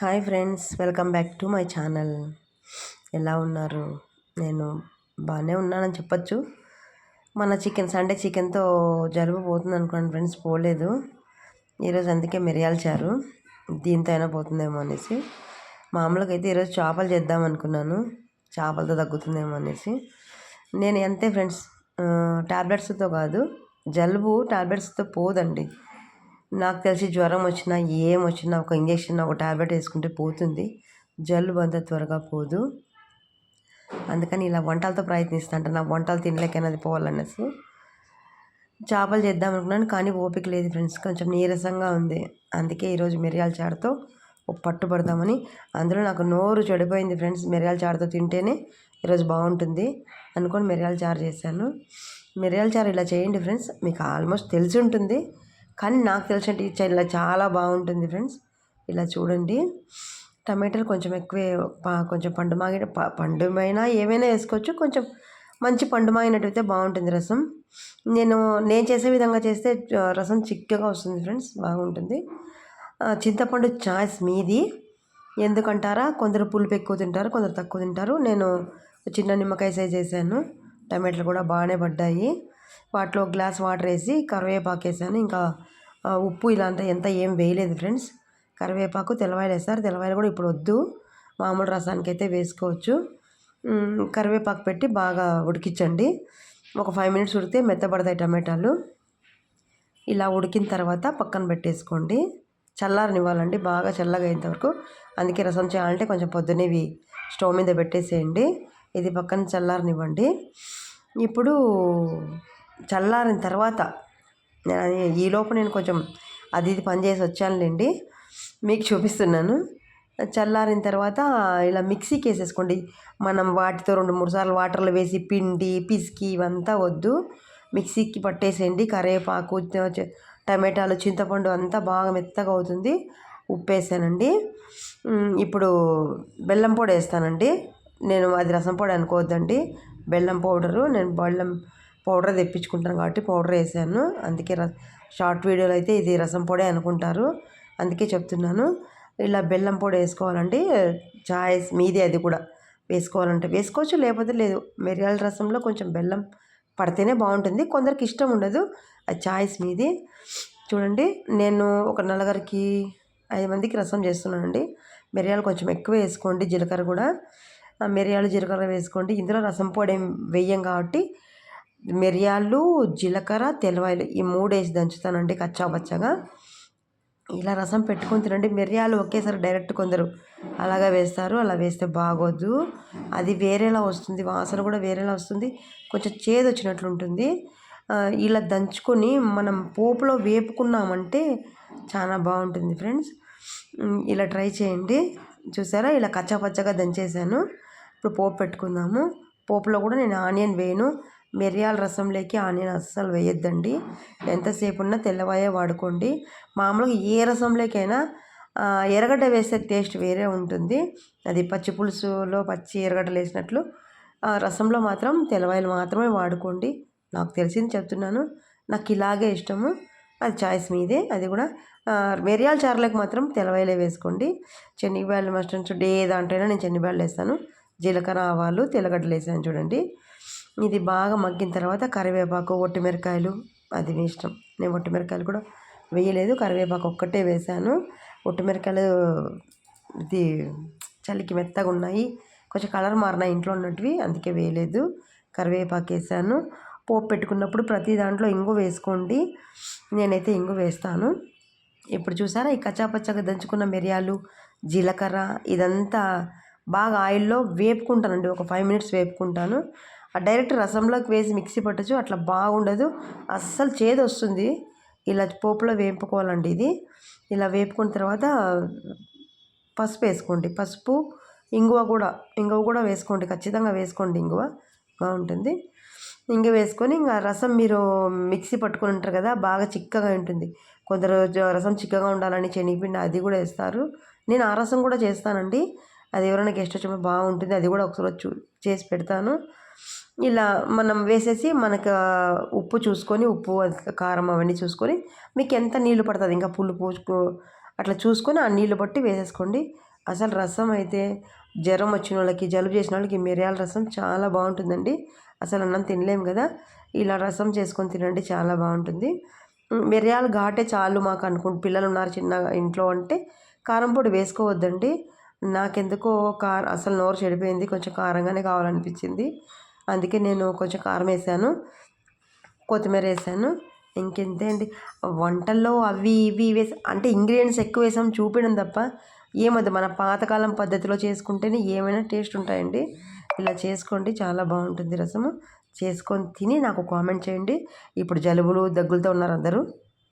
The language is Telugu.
Hi friends welcome back to my channel. ఎలా ఉన్నారు? నేను బాగానే ఉన్నానని చెప్పచ్చు. మన చికెన్ సండే చికెన్తో జలుబు పోతుంది అనుకోండి ఫ్రెండ్స్ పోలేదు. ఈరోజు అందుకే మిరియాలు చారు దీంతో అయినా పోతుందేమో అనేసి. మామూలుగా అయితే ఈరోజు చేపలు చేద్దాం అనుకున్నాను చేపలతో తగ్గుతుందేమో అనేసి. నేను అంతే ఫ్రెండ్స్ టాబ్లెట్స్తో కాదు జలుబు టాబ్లెట్స్తో పోదండి. నాకు తెలిసి జ్వరం వచ్చినా ఏం వచ్చినా ఒక ఇంజక్షన్ ఒక ట్యాబ్లెట్ వేసుకుంటే పోతుంది. జలుబు అంత త్వరగా పోదు. అందుకని ఇలా వంటలతో ప్రయత్నిస్తాంట నా వంటలు తినలేకనది పోవాలనేసి. చేపలు చేద్దాం అనుకున్నాను కానీ ఓపిక లేదు ఫ్రెండ్స్. కొంచెం నీరసంగా ఉంది. అందుకే ఈరోజు మిరియాల చారుతో పట్టుబడదామని అందులో నాకు నోరు చెడిపోయింది ఫ్రెండ్స్. మిరియాల చారుతో తింటేనే ఈరోజు బాగుంటుంది అనుకొని మిరియాల చారు చేశాను. మిరియాల చారు ఇలా చేయండి ఫ్రెండ్స్. మీకు ఆల్మోస్ట్ తెలిసి ఉంటుంది. కానీ నాకు తెలిసినట్టు ఇలా చాలా బాగుంటుంది ఫ్రెండ్స్. ఇలా చూడండి. టమాటాలు కొంచెం ఎక్కువే కొంచెం పండు మాగిన పండుమైనా ఏమైనా వేసుకోవచ్చు. కొంచెం మంచి పండు మాగినట్టయితే బాగుంటుంది రసం. నేను నేను చేసే విధంగా చేస్తే రసం చిక్కగా వస్తుంది ఫ్రెండ్స్. బాగుంటుంది. చింతపండు చాయిస్ మీది. ఎందుకంటారా? కొందరు పులుపు ఎక్కువ తింటారు కొందరు తక్కువ తింటారు. నేను చిన్న నిమ్మకాయ సైజ్ చేశాను. టమాటాలు కూడా బాగానే పడ్డాయి. వాటిలో గ్లాస్ వాటర్ వేసి కరివేపాకు వేసాను. ఇంకా ఉప్పు ఇలాంటి ఎంత ఏం వేయలేదు ఫ్రెండ్స్. కరివేపాకు తెల్లవాయలు వేస్తారు. తెల్లవాయలు కూడా ఇప్పుడు వద్దు. మామూలు రసానికి అయితే వేసుకోవచ్చు కరివేపాకు పెట్టి బాగా ఉడికించండి. ఒక ఫైవ్ మినిట్స్ ఉడికితే మెత్తబడతాయి టమాటాలు. ఇలా ఉడికిన తర్వాత పక్కన పెట్టేసుకోండి. చల్లారనివ్వాలండి. బాగా చల్లగా అయ్యేంతవరకు అందుకే రసం చేయాలంటే కొంచెం పొద్దునేవి స్టవ్ మీద పెట్టేసేయండి. ఇది పక్కన చల్లారనివ్వండి. ఇప్పుడు చల్లారిన తర్వాత ఈ లోపు నేను కొంచెం అది ఇది పని చేసి వచ్చానులేండి. మీకు చూపిస్తున్నాను. చల్లారిన తర్వాత ఇలా మిక్సీకి వేసేసుకోండి మనం వాటితో రెండు మూడు సార్లు వాటర్లో వేసి పిండి పిసికి ఇవంతా వద్దు. మిక్సీకి పట్టేసేయండి. కరివేపాకు టమాటాలు చింతపండు అంతా బాగా మెత్తగా అవుతుంది. ఉప్పు వేసానండి ఇప్పుడు బెల్లం పొడి వేస్తానండి. నేను అది రసం పొడి అనుకోవద్దండి. బెల్లం పౌడరు నేను బెల్లం పౌడర్ తెప్పించుకుంటాను కాబట్టి పౌడర్ వేసాను. అందుకే షార్ట్ వీడియోలో అయితే ఇది రసం పొడి అనుకుంటారు. అందుకే చెప్తున్నాను. ఇలా బెల్లం పొడి వేసుకోవాలంటే చాయిస్ మీదే అది కూడా వేసుకోవాలంటే వేసుకోవచ్చు లేకపోతే లేదు. మిరియాల రసంలో కొంచెం బెల్లం పడితేనే బాగుంటుంది. కొందరికి ఇష్టం ఉండదు అది చాయిస్ మీది. చూడండి నేను ఒక నలుగురికి ఐదు మందికి రసం చేస్తున్నానండి. మిరియాలు కొంచెం ఎక్కువ వేసుకోండి జీలకర్ర కూడా. మిరియాలు జీలకర్ర వేసుకోండి. ఇందులో రసం పొడి వేయం కాబట్టి మిరియాలు జీలకర్ర తెల్లవాయలు ఈ మూడు వేసి దంచుతానండి కచ్చాపచ్చగా. ఇలా రసం పెట్టుకొని తినండి. మిరియాలు ఒకేసారి డైరెక్ట్ కొందరు అలాగా వేస్తారు. అలా వేస్తే బాగోదు. అది వేరేలా వస్తుంది. వాసన కూడా వేరేలా వస్తుంది. కొంచెం చేదు వచ్చినట్లు ఉంటుంది. ఇలా దంచుకొని మనం పోపులో వేపుకున్నామంటే చాలా బాగుంటుంది ఫ్రెండ్స్. ఇలా ట్రై చేయండి. చూసారా? ఇలా కచ్చాపచ్చగా దంచేసాను ఇప్పుడు పోపు పెట్టుకుందాము. పోపులో కూడా నేను ఆనియన్ వేయను. మిరియాల రసంలోకి ఆనియన్ అస్సలు వేయొద్దండి. ఎంతసేపు ఉన్నా తెల్లవాయే వాడుకోండి. మామూలుగా ఏ రసంలోకైనా ఎర్రగడ్డ వేసే టేస్ట్ వేరే ఉంటుంది. అది పచ్చి పులుసులో పచ్చి ఎర్రగడ్డలు వేసినట్లు రసంలో మాత్రం తెల్లవాయలు మాత్రమే వాడుకోండి. నాకు తెలిసింది చెప్తున్నాను. నాకు ఇలాగే ఇష్టము. అది చాయిస్ మీదే. అది కూడా మిరియాల చారులకు మాత్రం తెల్లవాయలే వేసుకోండి. శనగబాయలు మస్టర్డ్ ఏ దాంట్లో నేను శనగబాయలు వేస్తాను. జీలకర్ర ఆవాలు తెల్లగడ్డలు వేసాను చూడండి. ఇది బాగా మగ్గిన తర్వాత కరివేపాకు ఒట్టిమిరకాయలు. అది మీ ఇష్టం. నేను ఒట్టిమిరకాయలు కూడా వేయలేదు. కరివేపాకు ఒక్కటే వేసాను ఒట్టిమిరకాయలు ఇది చలికి మెత్తగా ఉన్నాయి. కొంచెం కలర్ మారినాయి ఇంట్లో ఉన్నట్టువి అందుకే వేయలేదు. కరివేపాకు వేసాను పోపు పెట్టుకున్నప్పుడు ప్రతి దాంట్లో ఇంగు వేసుకోండి. నేనైతే ఇంగు వేస్తాను. ఇప్పుడు చూసారా ఈ కచ్చాపచ్చగా దంచుకున్న మిరియాలు జీలకర్ర ఇదంతా బాగా ఆయిల్లో వేపుకుంటానండి. ఒక ఫైవ్ మినిట్స్ వేపుకుంటాను. డైరెక్ట్ రసంలోకి వేసి మిక్సీ పట్టచ్చు అట్లా బాగుండదు. అస్సలు చేదు వస్తుంది. ఇలా పోపులో వేపుకోవాలండి ఇది. ఇలా వేపుకున్న తర్వాత పసుపు వేసుకోండి. పసుపు ఇంగువ కూడా ఇంగువ కూడా వేసుకోండి. ఖచ్చితంగా వేసుకోండి ఇంగువ. బాగుంటుంది. ఇంగ వేసుకొని ఇంకా రసం మీరు మిక్సీ పట్టుకొని ఉంటారు కదా బాగా చిక్కగా ఉంటుంది. కొందరు రసం చిక్కగా ఉండాలని శనగపిండి అది కూడా వేస్తారు. నేను ఆ రసం కూడా చేస్తానండి. అది ఎవరైనా గెస్ట్ వచ్చినప్పుడు బాగుంటుంది. అది కూడా ఒకసారి చూ చేసి పెడతాను. ఇలా మనం వేసేసి మనకు ఉప్పు చూసుకొని ఉప్పు కారం అవన్నీ చూసుకొని మీకు ఎంత నీళ్ళు పడుతుంది? ఇంకా పులుపు అట్లా చూసుకొని ఆ నీళ్ళు బట్టి వేసేసుకోండి. అసలు రసం అయితే జ్వరం వచ్చిన వాళ్ళకి జలుబు చేసిన వాళ్ళకి మిరియాల రసం చాలా బాగుంటుందండి. అసలు అన్నం తినలేము కదా. ఇలా రసం చేసుకొని తినండి చాలా బాగుంటుంది. మిరియాలు ఘాటే చాలు మాకు అనుకుంటు పిల్లలు ఉన్నారు చిన్న ఇంట్లో అంటే కారం పొడి వేసుకోవద్దండి. నాకెందుకో కార అసలు నోరు చెడిపోయింది కొంచెం కారంగానే కావాలనిపించింది. అందుకే నేను కొంచెం కారం వేసాను కొత్తిమీర వేసాను. ఇంకెంతే అండి వంటల్లో అవి ఇవి వేసి అంటే ఇంగ్రీడియంట్స్ ఎక్కువ వేసాం చూపించడం తప్ప ఏమద్దు. మన పాతకాలం పద్ధతిలో చేసుకుంటేనే ఏమైనా టేస్ట్ ఉంటాయండి. ఇలా చేసుకోండి చాలా బాగుంటుంది రసము. చేసుకొని తిని నాకు కామెంట్ చేయండి. ఇప్పుడు జలుబులు దగ్గులతో ఉన్నారు అందరూ